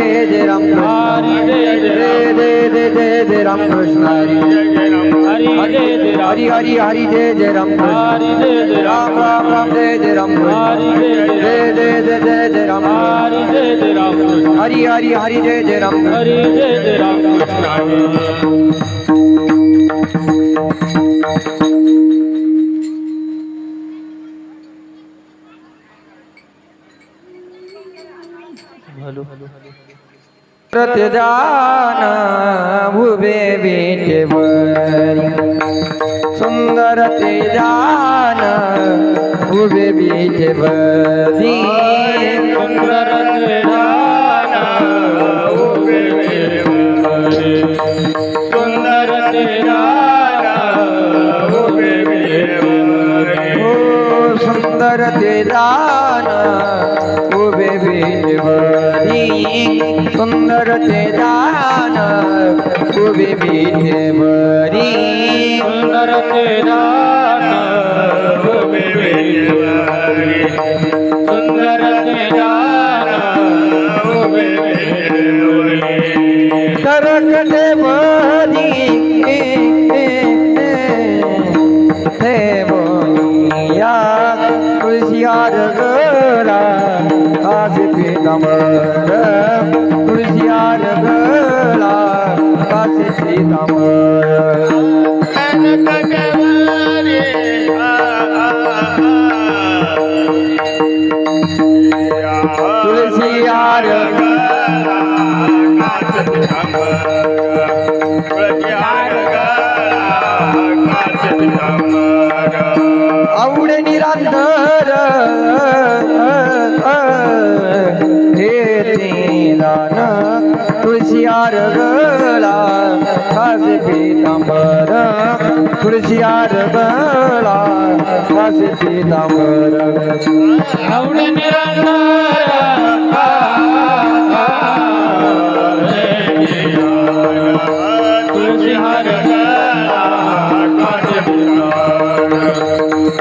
જય જય રામ કૃષ્ણ જય જય જય જય રામ કૃષ્ણ હરી હરી હરી જય જય રામ કૃષ્ણ રામ રામ રામ જય જય રામ કૃષ્ણ જય જય જય જય જય રામ કૃષ્ણ હરી હરી હરી જય જય રામ હરી જય જય રામ કૃષ્ણ प्रतिदान उभे विटेवरी सुंदर तेजान उभे विटेवरी सुंदर ते दान खूबे बीठे सुंदरिवारी सुंदर ते कास पीतांबर तुळसियार गरा कास पीतांबर आवड निरांतर तुळसियार गळा कास पीतांबर. तुळसियार गळा कास पीतांबर. तुळशी हार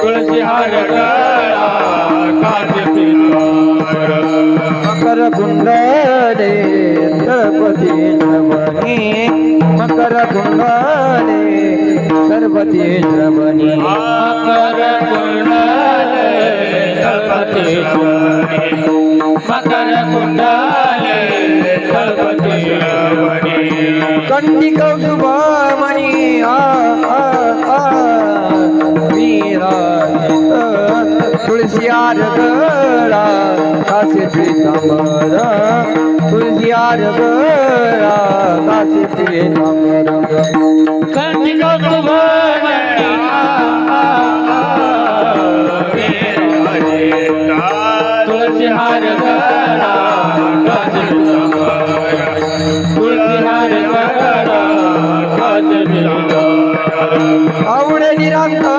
तुळशी हार मकर कुंडले सरपती श्रवणी मकर कुंडले तळपती मकर कुंडले तळपती कंडी कौतुबामणी आ आ आ विराजित तुळसियार गळा कासे पीतांबर तुळसियार गळा कासे पीतांबर कंटिका आवडे निरांतर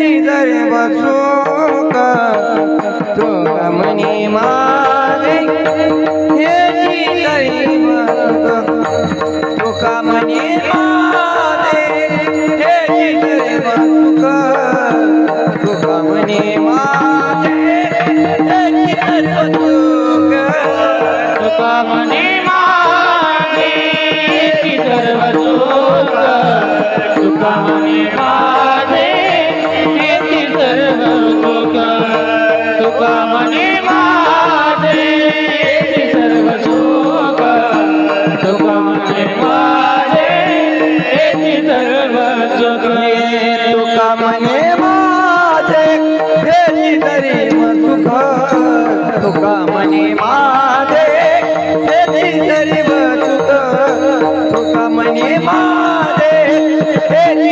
हे निजर का तुका मनी मारे हे निजर बसुक तुका मनी मारे हे निजर बसुक तुका मनी मारे हे निजर बसुक तुका म्हणे मागे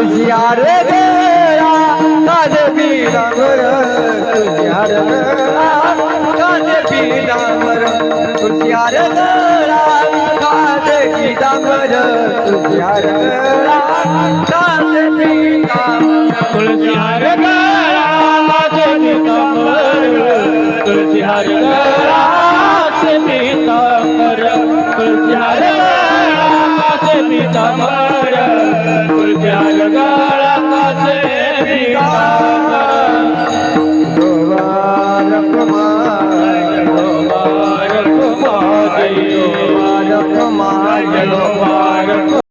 तुझ्या रे गळा काज पितांबर तुझ्या गळा काज पितांबर तुझ्या गळा काज पितांबर तुझ्यार गळा काज पितांबर तुळशी हार गळा माझे पितांबर तुझ्या हार गळा